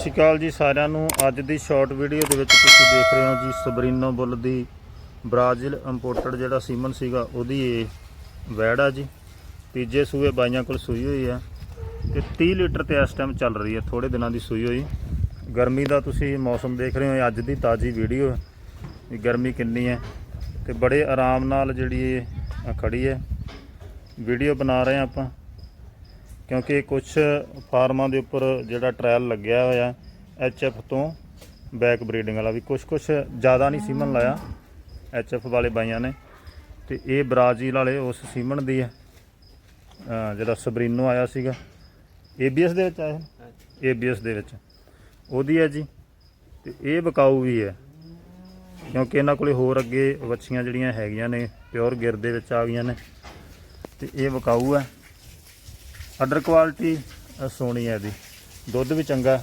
ਸ਼੍ਰੀ ਅਕਾਲ ਜੀ ਸਾਰਿਆਂ ਨੂੰ। ਅੱਜ ਦੀ ਸ਼ਾਰਟ ਵੀਡੀਓ ਦੇ ਵਿੱਚ ਤੁਸੀਂ ਦੇਖ ਰਹੇ ਹੋ ਜੀ ਸਬਰੀਨੋ ਬੁੱਲ ਦੀ ਬ੍ਰਾਜ਼ੀਲ ਇੰਪੋਰਟਡ ਜਿਹੜਾ ਸੀਮਨ ਸੀਗਾ ਉਹਦੀ ਇਹ ਵੈੜ ਆ ਜੀ। ਤੀਜੇ ਸੂਏ ਬਾਈਆਂ ਕੋਲ ਸੂਈ ਹੋਈ ਆ ਤੇ 30 ਲੀਟਰ ਤੇ ਇਸ ਟਾਈਮ ਚੱਲ ਰਹੀ ਹੈ ਥੋੜੇ ਦਿਨਾਂ ਦੀ ਸੂਈ ਹੋਈ। ਗਰਮੀ ਦਾ ਤੁਸੀਂ ਮੌਸਮ ਦੇਖ ਰਹੇ ਹੋ ਅੱਜ ਦੀ ਤਾਜ਼ੀ ਵੀਡੀਓ ਵੀ ਗਰਮੀ ਕਿੰਨੀ ਹੈ ਤੇ ਬੜੇ ਆਰਾਮ ਨਾਲ ਜਿਹੜੀ ਇਹ ਅ, ਖੜੀ ਹੈ ਵੀਡੀਓ ਬਣਾ ਰਹੇ ਹਾਂ ਆਪਾਂ। ਕਿਉਂਕਿ ਕੁਝ ਫਾਰਮਾਂ ਦੇ ਉੱਪਰ ਜਿਹੜਾ ਟ੍ਰਾਇਲ ਲੱਗਿਆ ਹੋਇਆ ਐਚਐਫ ਤੋਂ ਬੈਕ ਬਰੀਡਿੰਗ ਵਾਲਾ ਵੀ ਕੁਝ ਕੁਝ ਜ਼ਿਆਦਾ ਨਹੀਂ ਸੀਮਨ ਲਾਇਆ ਐਚਐਫ ਵਾਲੇ ਬਾਈਆਂ ਨੇ। ਤੇ ਇਹ ਬ੍ਰਾਜ਼ੀਲ ਵਾਲੇ ਉਸ ਸੀਮਨ ਦੀ ਹੈ। ਜਿਹੜਾ ਸਬਰੀਨੋ ਆਇਆ ਸੀਗਾ। ਏਬੀਐਸ ਦੇ ਵਿੱਚ ਆਇਆ ਏਬੀਐਸ ਦੇ ਵਿੱਚ। ਉਹਦੀ ਹੈ ਜੀ। ਤੇ ਇਹ ਬਕਾਊ ਵੀ ਹੈ। ਕਿਉਂਕਿ ਇਹਨਾਂ ਕੋਲੇ ਹੋਰ ਅੱਗੇ ਵੱਛੀਆਂ ਜਿਹੜੀਆਂ ਹੈਗੀਆਂ ਨੇ ਪਿਓਰ ਗਿਰ ਦੇ ਵਿੱਚ ਆ ਗਈਆਂ ਨੇ। ਤੇ ਇਹ ਬਕਾਊ ਹੈ। ਅਡਰ ਕੁਆਲਿਟੀ ਸੋਹਣੀ ਹੈ ਇਹਦੀ। ਦੁੱਧ ਵੀ ਚੰਗਾ